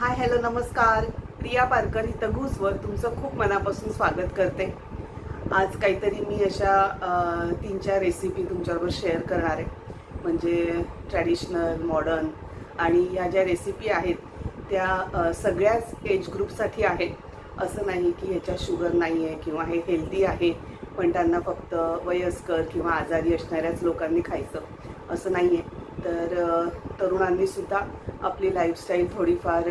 Hi hello नमस्कार. प्रिया पारकर इथं घुसवर तुमचं खूप मनापासून स्वागत करते. आज काहीतरी मी अशा तीन चार रेसिपी तुमच्याबरोबर शेअर करणार आहे. म्हणजे ट्रॅडिशनल मॉडर्न आणि ह्या ज्या रेसिपी आहेत त्या सगळ्याच एज ग्रुपसाठी आहेत. असं नाही की ह्याच्यात शुगर नाही आहे किंवा हे हेल्दी आहे पण त्यांना फक्त वयस्कर किंवा आजारी असणाऱ्याच लोकांनी खायचं. असं नाही आहे तर तरुणांनीसुद्धा तरुणांनी सुद्धा आपली लाईफस्टाईल थोडीफार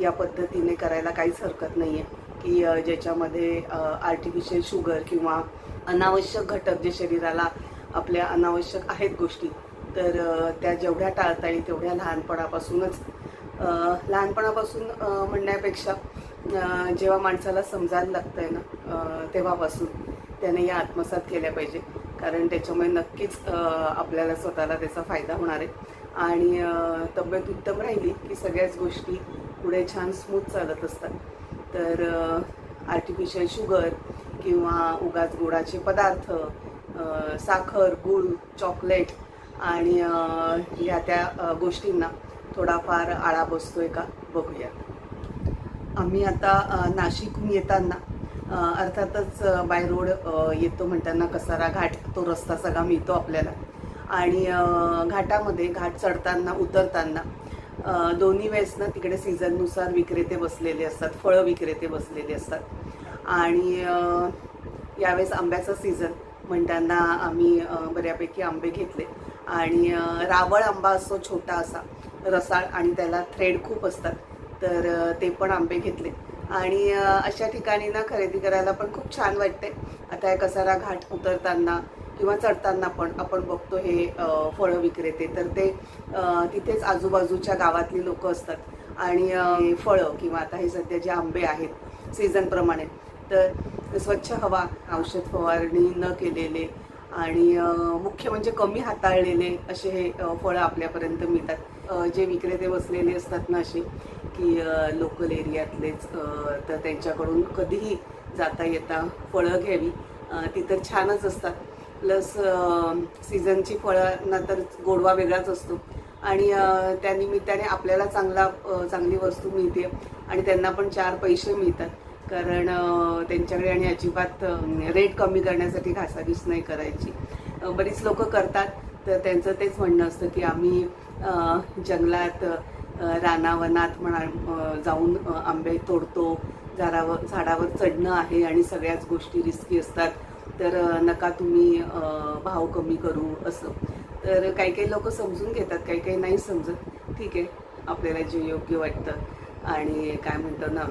या पद्धतीने करायला काहीच हरकत नाही आहे की ज्याच्यामध्ये आर्टिफिशियल शुगर किंवा अनावश्यक घटक जे शरीराला आपल्या अनावश्यक आहेत गोष्टी तर त्या जेवढ्या टाळता येईल तेवढ्या लहानपणापासूनच लहानपणापासून म्हणण्यापेक्षा जेव्हा माणसाला समजायला लागतं आहे ना तेव्हापासून त्याने या आत्मसात केल्या पाहिजे. कारण त्याच्यामुळे नक्कीच आपल्याला स्वतःला त्याचा फायदा होणार आहे. आणि तब्येत उत्तम राहिली की सगळ्याच गोष्टी पुढे छान स्मूथ चालत असतात. तर आर्टिफिशियल शुगर किंवा उगाच गोडाचे पदार्थ साखर गूळ चॉकलेट आणि ह्या या त्या गोष्टींना थोडाफार आळा बसतोय का? बघूया आम्ही आता नाशिकहून येताना अर्थातच बाय रोड येतो म्हणताना कसारा घाट तो रस्ता सगळा मिळतो आपल्याला. आणि घाटामध्ये घाट चढताना उतरताना दोन्ही वेळेस ना तिकडे सीझननुसार विक्रेते बसलेले असतात फळं विक्रेते बसलेले असतात. आणि यावेळेस आंब्याचा सीझन म्हणताना आम्ही बऱ्यापैकी आंबे घेतले. आणि रावळ आंबा असतो छोटा असा रसाळ आणि त्याला थ्रेड खूप असतात तर ते पण आंबे घेतले. आणि अशा ठिकाणी ना खरेदी करायला पण खूप छान वाटते. आता हे कसारा घाट उतरताना किंवा चढताना पण आपण बघतो हे फळं विक्रेते. तर ते तिथेच आजूबाजूच्या गावातली लोक असतात. आणि फळं किंवा आता हे सध्या जे आंबे आहेत सीझनप्रमाणे तर स्वच्छ हवा औषध फवारणी न केलेले आणि मुख्य म्हणजे कमी हाताळलेले असे हे फळं आपल्यापर्यंत मिळतात. जे विक्रेते बसलेले असतात ना असे की लोकल एरियातलेच तर त्यांच्याकडून कधीही जाता येता फळं घ्यावी. ती तर छानच असतात. प्लस सीझनची फळांना तर गोडवा वेगळाच असतो. आणि त्यानिमित्ताने त्या निमित्ताने आपल्याला चांगला चांगली वस्तू मिळते आणि त्यांना पण चार पैसे मिळतात. कारण त्यांच्याकडे आणि अजिबात रेट कमी करण्यासाठी घासाघीस नाही करायची. बरीच लोक करतात. तर त्यांचं तेच म्हणणं असतं की आम्ही जंगलात रानावनात म्हणा जाऊन आंबे तोडतो झाडावर झाडावर चढणं आहे आणि सगळ्याच गोष्टी रिस्की असतात. तर नका तुम्ही भाव कमी करू असं. तर काही काही लोक समजून घेतात काही काही नाही समजत. ठीक आहे आपल्याला जे योग्य वाटतं. आणि काय म्हणतो ना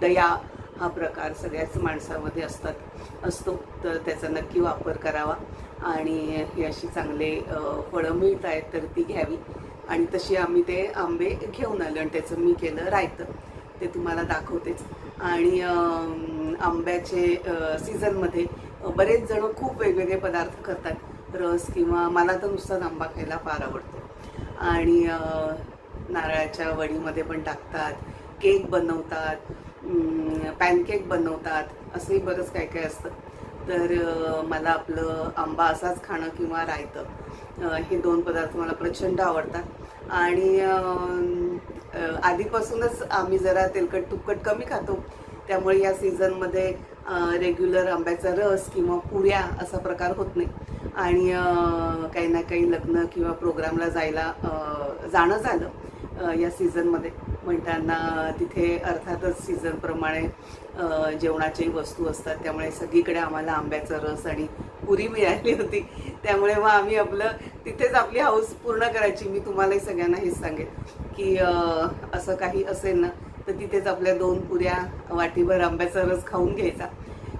दया हा प्रकार सगळ्याच माणसामध्ये असतात असतो. तर त्याचा नक्की वापर करावा. आणि ही अशी चांगले फळं मिळत आहेत तर ती घ्यावी. आणि तशी आम्ही ते आंबे घेऊन आलो आणि त्याचं मी केलं रायतं. ते तुम्हाला दाखवतेच. आणि आंब्याचे सीझनमध्ये बरेच जण खूप वेगवेगळे पदार्थ करतात. रस किंवा मला तर नुसताच आंबा खायला फार आवडतो. आणि नारळाच्या वडीमध्ये पण टाकतात केक बनवतात पॅनकेक बनवतात असंही बरंच काय काय असतं. तर मला आपलं आंबा असाच खाणं किंवा रायतं हे दोन पदार्थ मला प्रचंड आवडतात. आणि आधीपासूनच आम्ही जरा तेलकट तुपकट कमी खातो. त्यामुळे या सीझनमध्ये रेग्युलर आंब्याचा रस किंवा पुऱ्या असा प्रकार होत नाही. आणि काही ना काही लग्न किंवा प्रोग्रामला जायला जाणं झालं या सीझनमध्ये. म्हणताना तिथे अर्थातच सीझनप्रमाणे जेवणाच्याही वस्तू असतात. त्यामुळे सगळीकडे आम्हाला आंब्याचा रस आणि पुरी मिळाली होती. त्यामुळे मग आम्ही आपलं तिथेच आपली हाऊस पूर्ण करायची. मी तुम्हालाही सगळ्यांना हेच सांगेन की असं काही असेल ना तर तिथेच आपल्या दोन पुऱ्या वाटीभर आंब्याचा रस खाऊन घ्यायचा.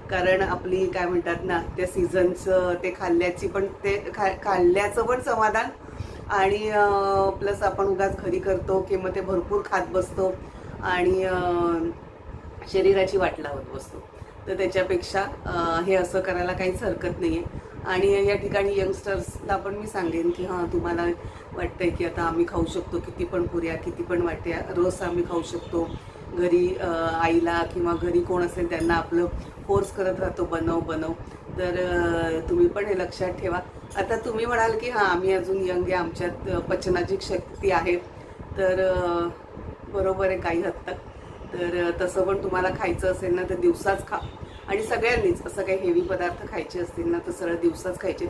कारण आपली काय म्हणतात ना त्या सीझनचं ते खाल्ल्याची पण ते खा खाल्ल्याचं पण समाधान आणि प्लस आपण उगाच घरी करतो की मग ते भरपूर खात बसतो आणि शरीराची वाट लावत बसतो. तर त्याच्यापेक्षा हे असं करायला काहीच हरकत नाही आहे आणि या ठिकाणी यंगस्टर्सला पण मी सांगेन की हां तुम्हाला वाटतंय की आता आम्ही खाऊ शकतो किती पण पुऱ्या किती पण वाट्या रस आम्ही खाऊ शकतो. घरी आईला किंवा घरी कोण असेल त्यांना आपलं फोर्स करत राहतो बनव बनव. तर तुम्ही पण हे लक्षात ठेवा. आता तुम्ही म्हणाल की हां आम्ही अजून यंग आहे आमच्यात पचनाची शक्ती आहे. तर बरोबर आहे काही हद तक. तर तसं पण तुम्हाला खायचं असेल ना तर दिवसाच खा. आणि सगळ्यांनीच असं काही हेवी पदार्थ खायचे असतील ना तर सरळ दिवसाच खायचे.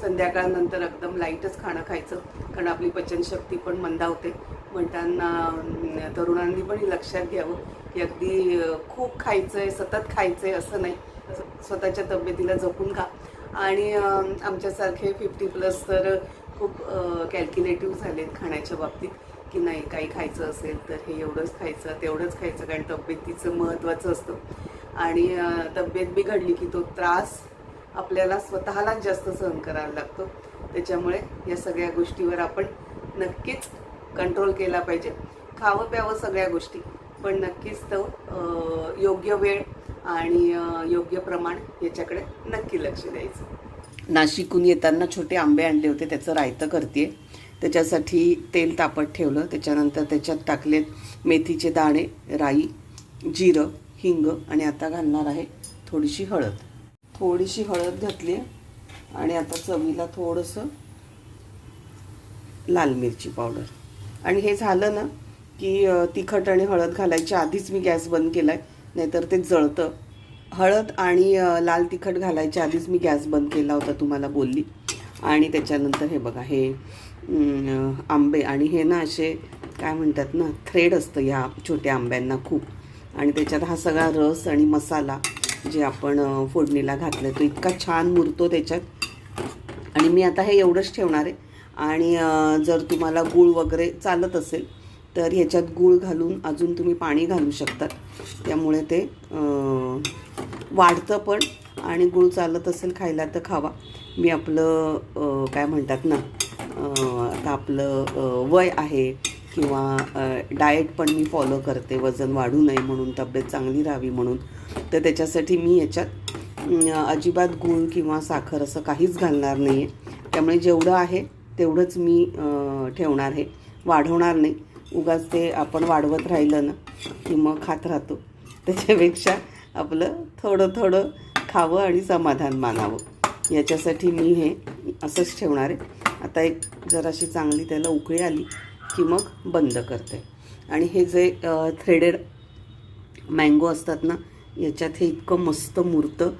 संध्याकाळनंतर एकदम लाईटच खाणं खायचं. कारण आपली पचनशक्ती पण मंदावते. म्हणताना तरुणांनी पण हे लक्षात घ्यावं की अगदी खूप खायचं आहे सतत खायचं आहे असं नाही. स्वतःच्या तब्येतीला जपून खा. आणि आमच्यासारखे फिफ्टी प्लस तर खूप कॅल्क्युलेटिव्ह झालेत खाण्याच्या बाबतीत. की नाही काही खायचं असेल तर हे एवढंच खायचं तेवढंच खायचं कारण तब्येतीचं महत्त्वाचं असतं. आणि तब्येत बिघडली की तो त्रास आपल्याला स्वतःलाच जास्त सहन करायला लागतो. त्याच्यामुळे या सगळ्या गोष्टीवर आपण नक्कीच कंट्रोल केला पाहिजे. खावं प्यावं सगळ्या गोष्टी पण नक्कीच तो योग्य वेळ आणि योग्य प्रमाण याच्याकडे नक्की लक्ष द्यायचं. नाशिकहून येताना छोटे आंबे आणले होते त्याचं रायतं करते त्याच्यासाठी तेल तापत ठेवलं. त्याच्यानंतर त्याच्यात टाकलेत मेथीचे दाणे राई जिरं हिंग आणि आता घालणार आहे थोडीशी हळद. थोडीशी हळद घातली आहे आणि आता चवीला थोडंसं लाल मिरची पावडर. आणि हे झालं ना की तिखट आणि हळद घालायच्या आधीच मी गॅस बंद केला आहे नाहीतर ते जळतं. हळद आणि लाल तिखट घालायच्या आधीच मी गॅस बंद केला होता तुम्हाला बोलली. आणि त्याच्यानंतर हे बघा हे आंबे आणि हे ना असे काय म्हणतात ना थ्रेड असतं ह्या छोट्या आंब्यांना खूप. आणि त्याच्यात हा सगळा रस आणि मसाला जे आपण फोडणीला घातलं तो इतका छान मुरतो त्याच्यात. आणि मी आता हे एवढंच ठेवणार आहे. आणि जर तुम्हाला गूळ वगैरे चालत असेल तर ह्याच्यात गूळ घालून अजून तुम्ही पाणी घालू शकतात त्यामुळे ते वाढतं पण आणि गूळ चालत असेल खायला तर खावा. मी आपलं काय म्हणतात ना आता आपलं वय आहे किंवा डाएट पण मी फॉलो करते. वजन वाढू नये म्हणून तब्येत चांगली राहावी म्हणून. तर त्याच्यासाठी मी याच्यात अजिबात गूळ किंवा साखर असं काहीच घालणार नाही आहे त्यामुळे जेवढं आहे तेवढंच मी ठेवणार आहे. वाढवणार नाही. उगाच ते आपण वाढवत राहिलं ना की मग खात राहतो. त्याच्यापेक्षा आपलं थोडं थोडं खावं आणि समाधान मानावं. याच्यासाठी मी हे असंच ठेवणार आहे. आता एक जराशी चांगली त्याला उकळी आली की मग बंद करते. आणि हे जे थ्रेडेड मँगो असतात ना याच्यात हे इतकं मस्त मुरतं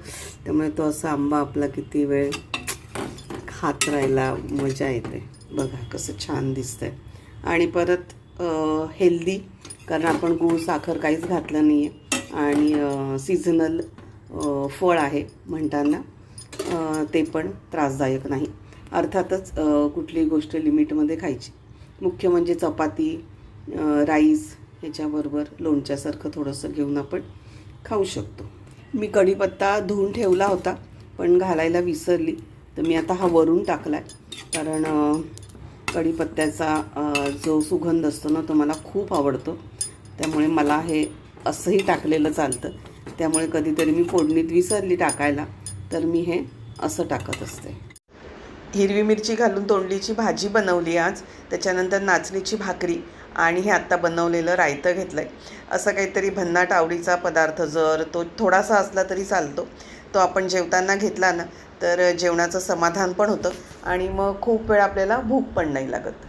त्यामुळे तो असा आंबा आपला किती वेळ खात राहायला मजा येते. बघा कसं छान दिसतंय. आणि परत हेल्दी कारण आपण गूळ साखर काहीच घातलं नाही आहे आणि सीझनल फळ आहे म्हणताना ते पण त्रासदायक नाही. अर्थातच कुठली कुठलीही गोष्ट लिमिटमध्ये खायची. मुख्य म्हणजे चपाती राईस ह्याच्याबरोबर लोणच्यासारखं थोडंसं घेऊन आपण खाऊ शकतो. मी कढीपत्ता धुवून ठेवला होता पण घालायला विसरली. तर मी आता हा वरून टाकला आहे कारण कढीपत्त्याचा जो सुगंध असतो ना तो मला खूप आवडतो. त्यामुळे मला हे असंही टाकलेलं चालतं. त्यामुळे कधीतरी मी फोडणीत विसरली टाकायला. तर मी हे असं टाकत असते. हिरवी मिरची घालून तोंडलीची भाजी बनवली आज. त्याच्यानंतर नाचणीची भाकरी आणि हे आत्ता बनवलेलं रायतं घेतलं आहे असं काहीतरी भन्नाट आवडीचा पदार्थ जर तो थोडासा असला तरी चालतो. तो आपण जेवताना घेतला ना तर जेवणाचं समाधान पण होतं आणि मग खूप वेळ आपल्याला भूक पण नाही लागत.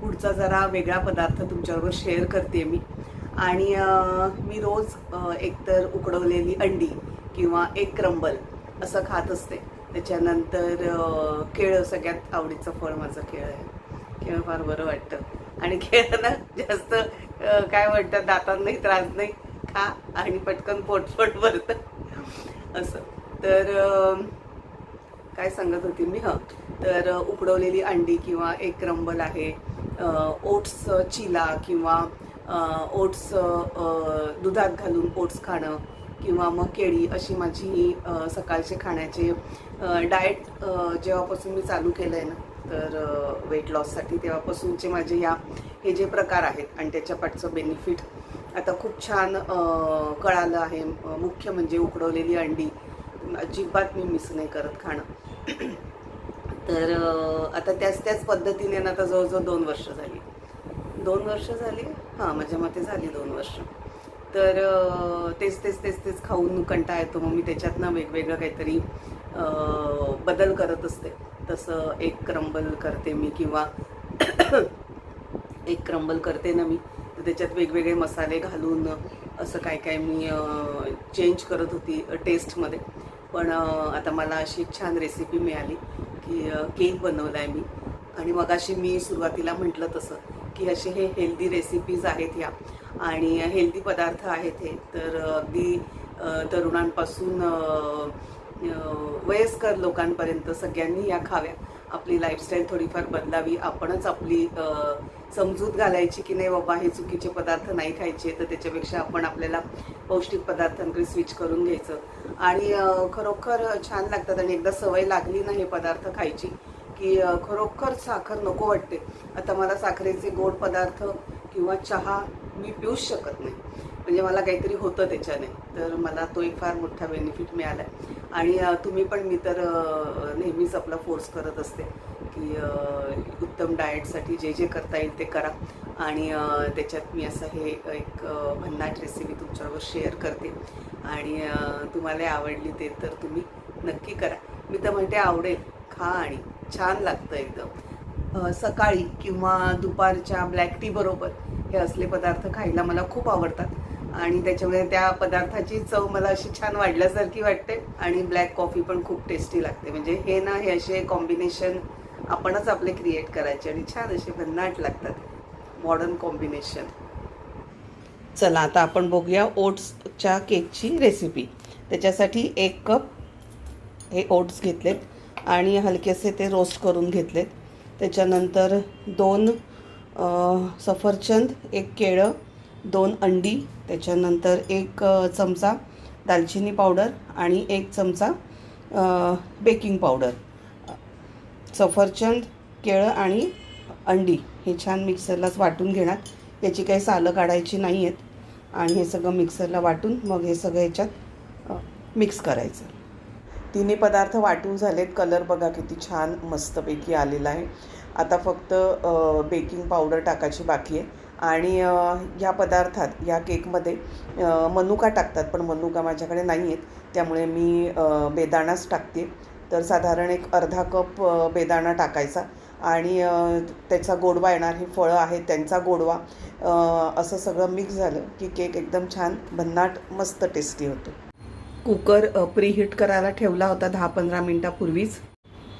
पुढचा जरा वेगळा पदार्थ तुमच्याबरोबर शेअर करते मी. आणि मी रोज एकतर उकडवलेली अंडी किंवा एक क्रंबल असं खात असते. त्याच्यानंतर केळं सगळ्यात आवडीचं फळ माझं केळं आहे. केळं फार बरं वाटतं. आणि केळं जास्त काय म्हणतात दातांनाही त्रास नाही. खा आणि पटकन पोटफोट भरतं. असं. तर काय सांगत होती मी? हं. तर उकडवलेली अंडी किंवा एक क्रंबल आहे. ओट्स चिला किंवा ओट्स दुधात घालून ओट्स खाणं किंवा मग केळी अशी माझी सकाळचे खाण्याचे डाएट जेव्हापासून मी चालू केलं आहे ना तर वेट लॉससाठी तेव्हापासूनचे माझे या हे जे प्रकार आहेत आणि त्याच्या पाठचं बेनिफिट आता खूप छान कळालं आहे. मुख्य म्हणजे उकडवलेली अंडी. अजिबात मी मिस नाही करत खाणं. तर आता त्याच त्याच पद्धतीने ना आता जवळजवळ दोन वर्ष झाली. दोन वर्ष झाली? हां माझ्या मते झाली दोन वर्ष. तर तेच तेच तेच तेच खाऊन कंटाळा येतो. मग मी त्याच्यातनं वेगवेगळं काहीतरी बदल करत असते. तसं एक क्रंबल करते मी किंवा एक क्रंबल करते ना मी तर त्याच्यात वेगवेगळे मसाले घालून असं काय काय मी चेंज करत होती टेस्टमध्ये पण आता मला अशी छान रेसिपी मिळाली की केक बनवला आहे मी. आणि मगाशी मी सुरुवातीला म्हटलं तसं की असे हे हेल्दी रेसिपीज आहेत ह्या आणि हेल्दी पदार्थ आहेत हे. तर अगदी तरुणांपासून वयस्कर लोकांपर्यंत सगळ्यांनी या खाव्या. आपली लाईफस्टाईल थोडीफार बदलावी. आपणच आपली समजूत घालायची की नाही बाबा हे चुकीचे पदार्थ नाही खायचे तर त्याच्यापेक्षा आपण आपल्याला पौष्टिक पदार्थांकडे स्विच करून घ्यायचं. आणि खरोखर छान लागतात आणि एकदा सवय लागली ना हे पदार्थ खायची की खरोखर साखर नको वाटते. आता मला साखरेचे गोड पदार्थ किंवा चहा मी पिऊच शकत नाही. म्हणजे मला काहीतरी होतं त्याच्याने. तर मला तो एक फार मोठा बेनिफिट मिळाला आहे आणि तुम्ही पण मी तर नेहमीच आपला फोर्स करत असते की उत्तम डाएटसाठी जे जे करता येईल ते करा. आणि त्याच्यात मी असं हे एक भन्नाट रेसिपी तुमच्याबरोबर शेअर करते. आणि तुम्हाला आवडली ते तर तुम्ही नक्की करा. मी तर म्हणते आवडेल खा आणि छान लागतं एकदम. सकाळी किंवा दुपारच्या ब्लॅक टी बरोबर हे असले पदार्थ खायला मला खूप आवडतात. आणि त्याच्यामुळे त्या पदार्थाची चव मला अशी छान वाढल्यासारखी वाटते आणि ब्लॅक कॉफी पण खूप टेस्टी लागते. म्हणजे हे ना हे असे कॉम्बिनेशन आपणच आपले क्रिएट करायचे आणि छान असे भन्नाट लागतात. मॉडर्न कॉम्बिनेशन चला आता आपण बघूया ओट्सच्या केकची रेसिपी त्याच्यासाठी एक कप हे ओट्स घेतलेत. आणि हलकेसे ते रोस्ट करून घेतलेत त्याच्यानंतर दोन सफरचंद एक केळं दोन अंडी त्याच्यानंतर एक चमचा दालचिनी पावडर आणि एक चमचा बेकिंग पावडर. सफरचंद केळं आणि अंडी हे छान मिक्सरलाच वाटून घेणार. याची काही सालं काढायची नाही आहेत आणि हे सगळं मिक्सरला वाटून मग हे सगळं याच्यात मिक्स करायचं. तिन्ही पदार्थ वाटून झालेत. कलर बघा किती छान मस्तपैकी आलेला आहे. आता फक्त बेकिंग पावडर टाकायची बाकी आहे. आणि ह्या या पदार्थात या केकमध्ये मनुका टाकतात पण मनुका माझ्याकडे नाही आहेत. त्यामुळे मी बेदाणाच टाकते. तर साधारण एक अर्धा कप बेदाणा टाकायचा. आणि त्याचा गोडवा येणार हे फळं आहेत त्यांचा गोडवा. असं सगळं मिक्स झालं की केक एकदम छान भन्नाट मस्त टेस्टी होतो. कुकर प्रीहीट करायला ठेवला होता दहा पंधरा मिनटापूर्वीच.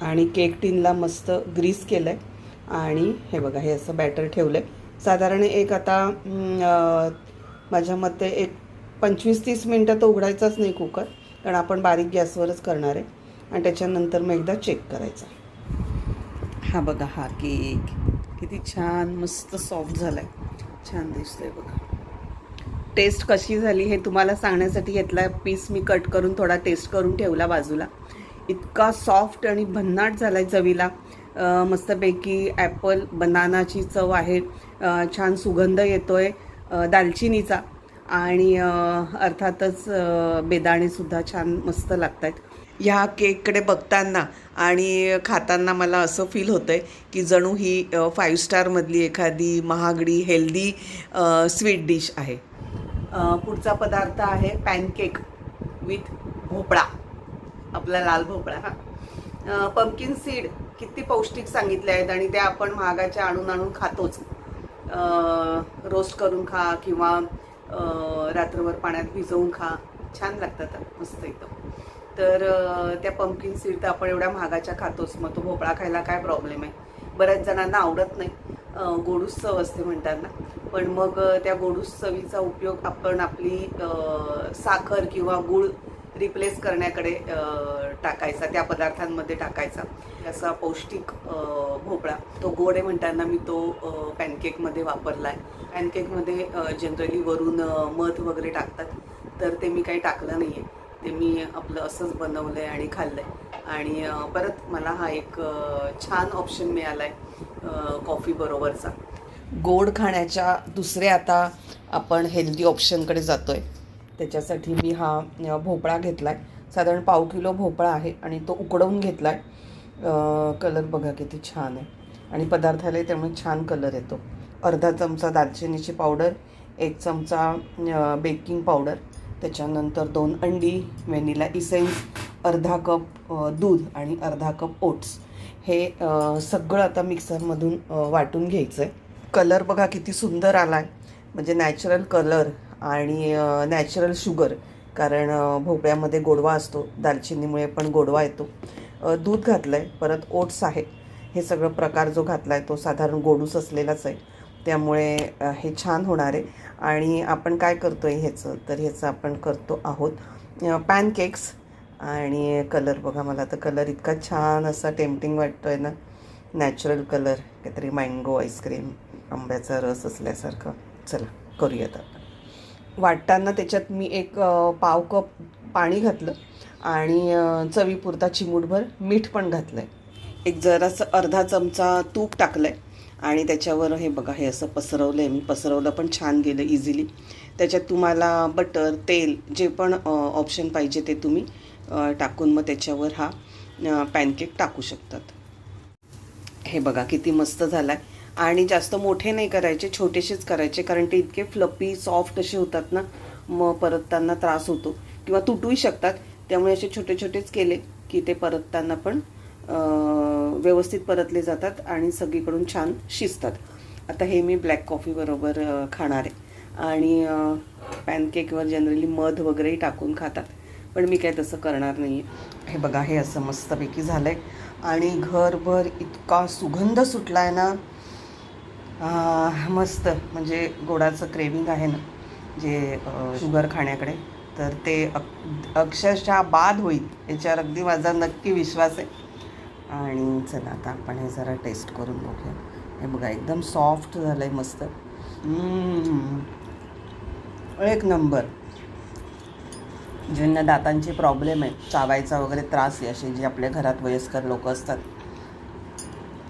आणि केक टिनला मस्त ग्रीस केलं आहे आणि हे बघा हे असं बॅटर ठेवलं आहे साधारण एक आता माझ्या मते एक पंचवीस तीस मिनटं तर उघडायचाच नाही कुकर कारण आपण बारीक गॅसवरच करणार आहे. आणि त्याच्यानंतर मग एकदा चेक करायचा. हा बघा हा केक. किती छान मस्त सॉफ्ट झाला आहे छान दिसतोय बघा. टेस्ट कशी झाली हे तुम्हाला सांगण्यासाठी घेतला पीस मी कट करून थोडा टेस्ट करून ठेवला बाजूला. इतका सॉफ्ट आणि भन्नाट झाला आहे चवीला मस्तपैकी ॲपल बनानाची चव आहे. छान सुगंध येतो आहे दालचिनीचा. आणि अर्थातच बेदाणेसुद्धा छान मस्त लागत आहेत ह्या केककडे बघताना आणि खाताना मला असं फील होतं आहे की जणू ही फाईव्ह स्टारमधली एखादी महागडी हेल्दी स्वीट डिश आहे. पुढचा पदार्थ आहे पॅनकेक विथ भोपळा. आपला लाल भोपळा हा. पम्पकिन सीड किती पौष्टिक सांगितले आहेत आणि त्या आपण महागाच्या आणून आणून खातोच. रोस्ट करून खा किंवा रात्रभर पाण्यात भिजवून खा. छान लागतात मस्त एकदम. तर त्या पम्पकिन सीड तर आपण एवढ्या महागाच्या खातोच. मग तो भोपळा खायला काय प्रॉब्लेम आहे? बऱ्याच जणांना आवडत नाही. गोडूस असते म्हणतात ना. पण मग त्या गोडूस चवीचा उपयोग आपण आपली साखर किंवा गूळ रिप्लेस करण्याकडे टाकायचा त्या पदार्थांमध्ये टाकायचा. असा पौष्टिक भोपळा. तो गोड आहे म्हणताना मी तो पॅनकेकमध्ये वापरला आहे पॅनकेकमध्ये जनरली वरून मध वगैरे टाकतात. तर ते मी काही टाकलं नाही आहे ते मी आपलं असंच बनवलं आहे आणि खाल्लं आहे आणि परत मला हा एक छान ऑप्शन मिळाला आहे कॉफी बरोबरचा. गोड खाण्याच्या दुसरे आता आपण हेल्दी ऑप्शनकडे जातो आहे त्याच्यासाठी मी हा भोपळा घेतला आहे साधारण पाव किलो भोपळा आहे आणि तो उकडवून घेतला आहे कलर बघा किती छान आहे. आणि पदार्थालाही त्यामुळे छान कलर येतो. अर्धा चमचा दालचिनीची पावडर एक चमचा बेकिंग पावडर त्याच्यानंतर दोन अंडी व्हॅनिला इसेन्स अर्धा कप दूध आणि अर्धा कप ओट्स हे सगळं आता मिक्सरमधून वाटून घ्यायचं आहे कलर बघा किती सुंदर आला आहे म्हणजे नॅचरल कलर आणि नॅचरल शुगर कारण भोपळ्यामध्ये गोडवा असतो दालचिनीमुळे पण गोडवा येतो. दूध घातलं आहे परत ओट्स आहे. हे सगळं प्रकार जो घातला आहे तो साधारण गोडूस असलेलाच आहे. त्यामुळे हे छान होणार आहे. आणि आपण काय करतो आहे ह्याचं तर ह्याचं आपण करतो आहोत पॅनकेक्स. आणि कलर बघा मला तर कलर इतका छान असा टेम्पटिंग वाटतो आहे ना. नॅचरल कलर काहीतरी मँगो आईस्क्रीम आंब्याचा रस असल्यासारखं. चला करूयात आपण वाटताना त्याच्यात मी एक पाव कप पाणी घातलं आणि चवीपुरता चिमूटभर मीठ पण घातलं आहे एक जरासं अर्धा चमचा तूप टाकलं आहे आणि त्याच्यावर हे बघा हे असं पसरवलं आहे मी पसरवलं पण छान गेलं इझिली त्याच्यात तुम्हाला बटर तेल जे पण ऑप्शन पाहिजे ते तुम्ही टाकून मग त्याच्यावर हा पॅनकेक टाकू शकतात. हे बघा किती मस्त झाला आहे आणि जास्त मोठे नाही करायचे छोटेसेच करायचे कारण ते इतके फ्लपी सॉफ्ट असे होतात ना मग परतताना त्रास होतो. किंवा तुटूही शकतात. त्यामुळे असे छोटे छोटेच केले की ते परतताना पण व्यवस्थित परतले जातात आणि सगळीकडून छान शिजतात. आता हे मी ब्लॅक कॉफीबरोबर खाणार आहे. आणि पॅनकेकवर जनरली मध वगैरेही टाकून खातात. पण मी काय तसं करणार नाही हे बघा हे असं मस्तपैकी झालं आहे आणि घरभर इतका सुगंध सुटला आहे ना मस्त. म्हणजे गोडाचं क्रेविंग आहे ना जे शुगर खाण्याकडे तर ते अक अक्षरशः बाद होईल याच्यावर अगदी माझा नक्की विश्वास आहे. आणि चला आता आपण हे जरा टेस्ट करून बघूया. हे बघा एकदम सॉफ्ट झालं आहे मस्त एक नंबर ज्यांना दातांचे प्रॉब्लेम आहे. चावायचा वगैरे त्रास आहे असे जे आपल्या घरात वयस्कर लोक असतात.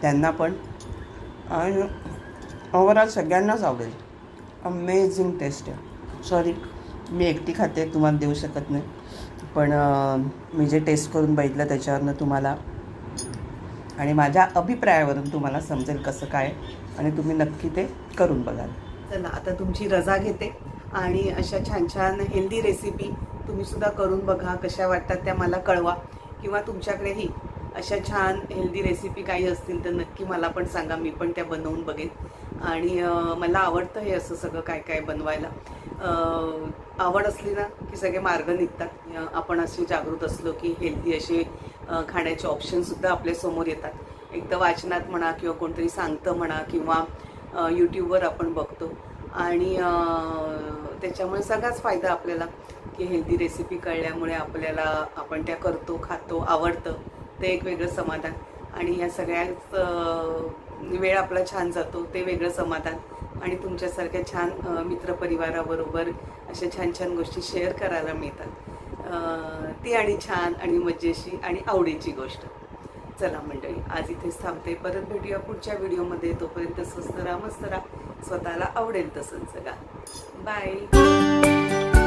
त्यांना पण. आणि ओव्हरऑल सगळ्यांनाच आवडेल. अमेझिंग टेस्ट आहे. सॉरी मी एकटी खाते तुम्हाला देऊ शकत नाही. पण मी जे टेस्ट करून बघितलं त्याच्यावरनं तुम्हाला आणि माझ्या अभिप्रायावरून तुम्हाला समजेल कसं काय आणि तुम्ही नक्की ते करून बघाल. चला आता तुमची रजा घेते आणि अशा छान छान हेल्दी रेसिपी तुम्ही सुद्धा करून बघा कशा वाटतात त्या मला कळवा. किंवा तुमच्याकडेही अशा छान हेल्दी रेसिपी काही असतील तर नक्की मला पण सांगा मी पण त्या बनवून बघेन. आणि मला आवडतं हे असं सगळं काय काय बनवायला. आवड असली ना की सगळे मार्ग निघतात. आपण असे जागृत असलो की हेल्दी असे खाण्याचे ऑप्शनसुद्धा आपल्यासमोर येतात. एक तर वाचनात म्हणा किंवा कोणतरी सांगतं म्हणा किंवा यूट्यूबवर आपण बघतो. आणि त्याच्यामुळे सगळाच फायदा आपल्याला की हेल्दी रेसिपी कळल्यामुळे आपल्याला आपण त्या करतो खातो आवडतं ते एक वेगळं समाधान. आणि या सगळ्याच वेळ आपला छान जातो ते वेगळं समाधान. आणि तुमच्यासारख्या छान मित्रपरिवाराबरोबर अशा छान छान गोष्टी शेअर करायला मिळतात. ती आणि छान आणि मजेशी आणि आवडीची गोष्ट. चला मंडळी आज इथेच थांबते. परत भेटूया पुढच्या व्हिडिओमध्ये तोपर्यंत स्वस्त राहा मस्त राहा. स्वतःला आवडेल तसंच जगा बाय